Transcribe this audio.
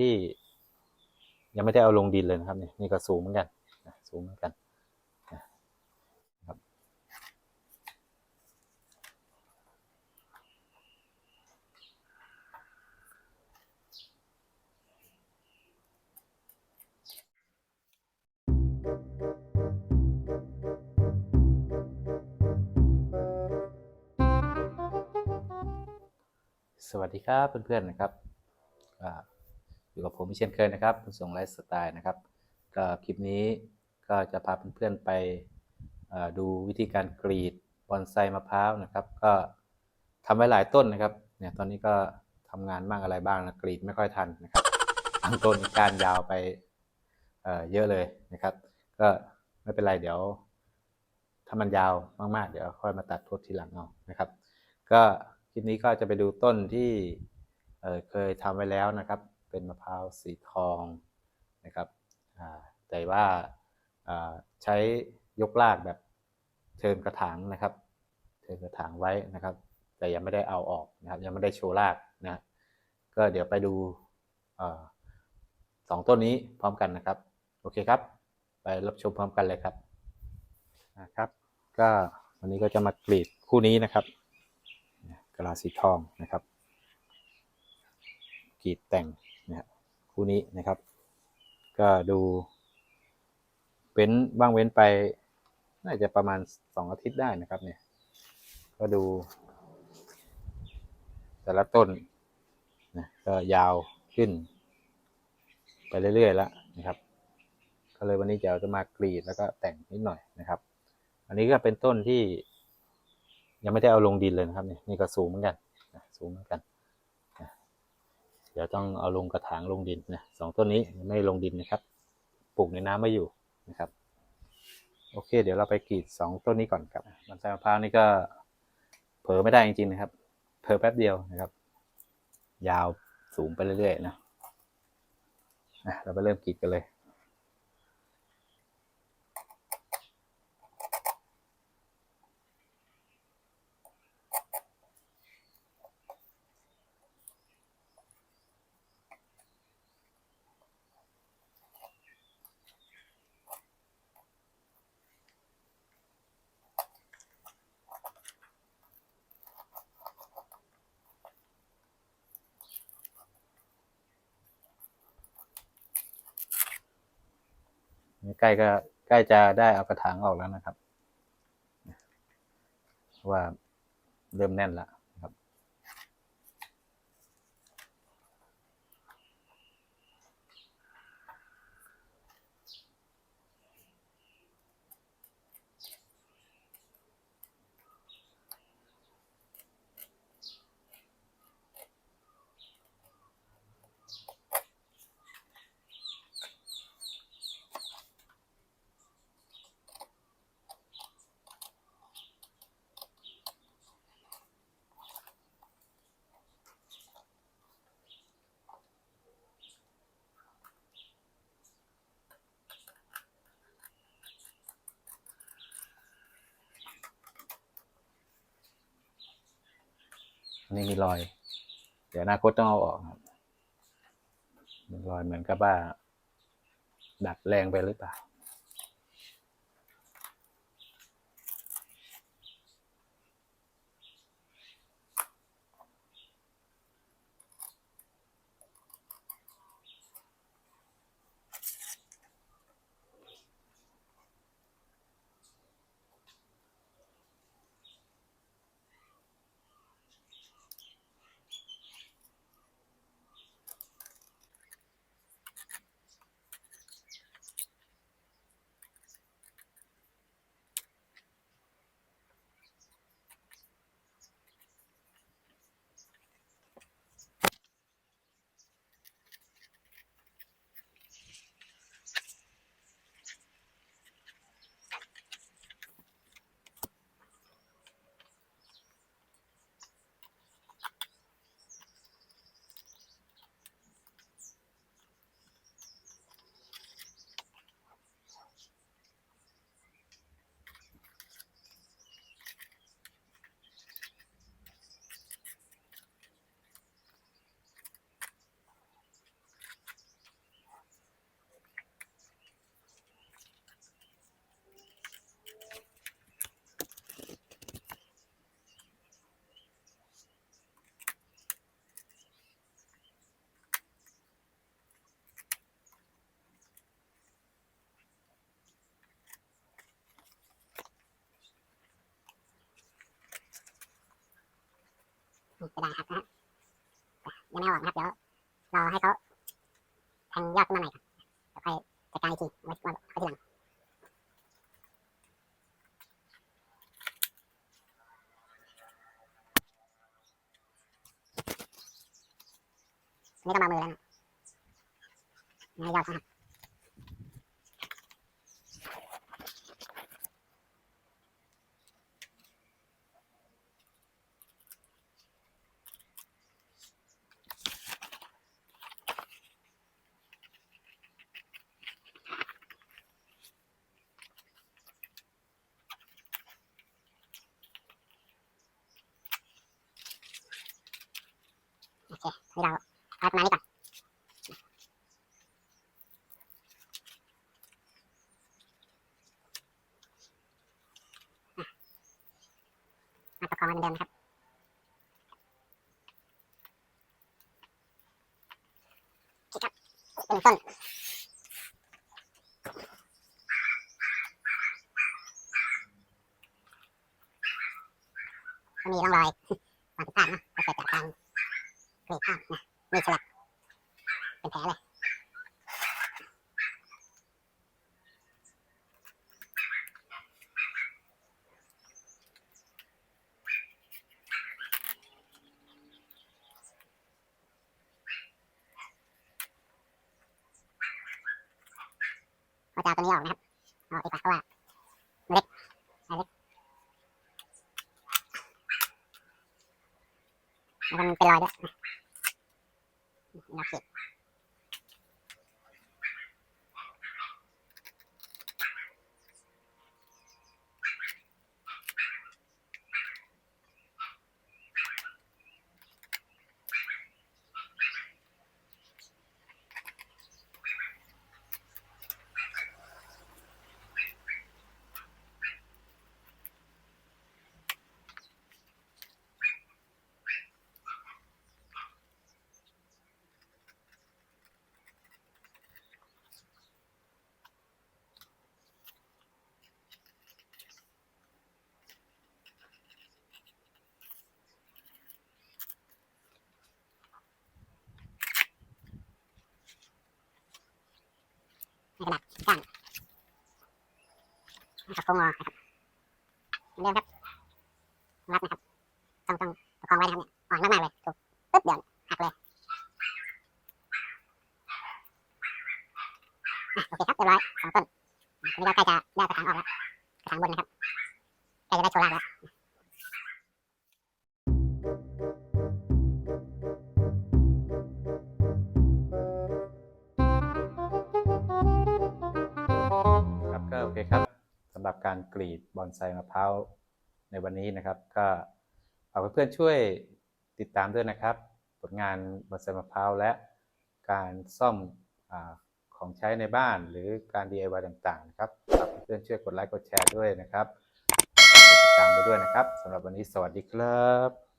ที่ยังไม่ได้เอาลงดินเลยนะครับ นี่นี่ก็สูงเหมือนกันสูงเหมือนกันครับสวัสดีครับเพื่อนๆนะครับ อยู่กับผมเช่นเคยนะครับคุณส่งไลฟ์สไตล์นะครับ ก็คลิปนี้ก็จะพาเพื่อนๆไปดูวิธีการกรีดบอนไซมะพร้าวนะครับ ก็ทำไว้หลายต้นนะครับ เนี่ยตอนนี้ก็ทำงานมากอะไรบ้างนะกรีดไม่ค่อยทันนะครับบางต้นกานยาวไปเเยอะเลยนะครับ ก็ไม่เป็นไรเดี๋ยว ถ้ามันยาวมากๆ เดี๋ยวค่อยมาตัดทดทีหลังเอานะครับ ก็คลิปนี้ก็จะไปดูต้นที่เเคยทำไว้แล้วนะครับ เป็นมะพร้าวสีทองนะครับอ่าแต่ว่าอ่าใช้ยกลากแบบเทิร์นกระถางนะครับเทิร์นกระถางไว้นะครับ แต่ยังไม่ได้เอาออกนะครับ ยังไม่ได้โชว์รากนะก็เดี๋ยวไปดูเอ่อสองต้นนี้พร้อมกันนะครับ โอเคครับ ไปรับชมพร้อมกันเลยครับนะครับ ก็วันนี้ก็จะมากรีดคู่นี้นะครับกะลาสีทองนะครับกรีดแต่ง นะครับคู่นี้นะครับ ก็ดูเว้นบ้างเว้นไป น่าจะประมาณสองอาทิตย์ได้นะครับเนี่ย ก็ดู แต่ละต้นนะก็ยาวขึ้น ไปเรื่อยๆแล้วนะครับ ก็เลยวันนี้จะเอาจะมากรีดแล้วก็แต่งนิดหน่อยนะครับ อันนี้ก็เป็นต้นที่ยังไม่ได้เอาลงดินเลยนะครับ นี่นี่ก็สูงเหมือนกัน สูงเหมือนกัน ดี๋ยวต้องเอาลงกระถางลงดินนะสองต้นนี้ไม่ลงดินนะครับ ปลูกในน้ำไม่อยู่นะครับ โอเค เดี๋ยวเราไปกรีดสองต้นนี้ก่อนครับมันไซมะพร้าวนี่ก็เผลอไม่ได้จริงๆนะครับ เผลอแป๊บเดียวนะครับ ยาวสูงไปเรื่อยๆนะนะเราไปเริ่มกรีดกันเลย นี่ใกล้ก็ใกล้จะได้เอากระถางออกแล้วนะครับ ว่าเริ่มแน่นแล้วนะ นี่มีรอย เดี๋ยวอนาคตต้องเอาออกครับมีรอยเหมือนกับว่า ดัดแรงไปหรือเปล่า จะได้หักนะฮะยังไม่ออกนะครับ เดี๋ยวรอให้เขาแทงยอดขึ้นมาใหม่ก่อนเดี๋ยวค่อยจัดการอีกทีไว้ไว้ทีหลังนี่ก็มามือแล้วนะให้ยอดเข โอเคนี่เราเอาประมาณนี้ก่อนมาประคองมันเดิมครับโอเครับเป็นต้นมีร่องรอยความผิดพลาดเนาะก็เกิดจากการ กรีดข้ามนะมีดฉลับเป็นแผลเลยเราจะเอาตัวนี้ออกนะครับ เอาออกดีกว่าเพราะว่ามันเล็กมันเล็กแล้วมันเป็นรอยด้วย นักเก็ตในกระดาษก้าน กับโค้งงอนะครับเหมือนเดิมครับรัดนะครับต้องต้องประคองไว้นะครับเนี่ยอ่อนมากๆเลยถูกปึ๊บเดี๋ยวหักเลยอะโอเคครับเรียบร้อยสองต้นอันนี้ก็ใกล้จะได้กระถางออกแล้วกระถางบนนะครับใกล้จะได้โชว์รากแล้วำหรับการกรีดบอนไซมะพร้าวในวันนี้นะครับ ก็ฝากเพื่อนๆช่วยติดตามด้วยนะครับ ผลงานบอนไซมะพร้าวและการซ่อมอของใช้ในบ้านหรือการ DIY ต่างๆนะครับฝากเพื่อนๆช่วยกดไลค์กดแชร์ด้วยนะครับติดตามไปด้วยนะครับสำหรับวันนี้สวัสดีครับ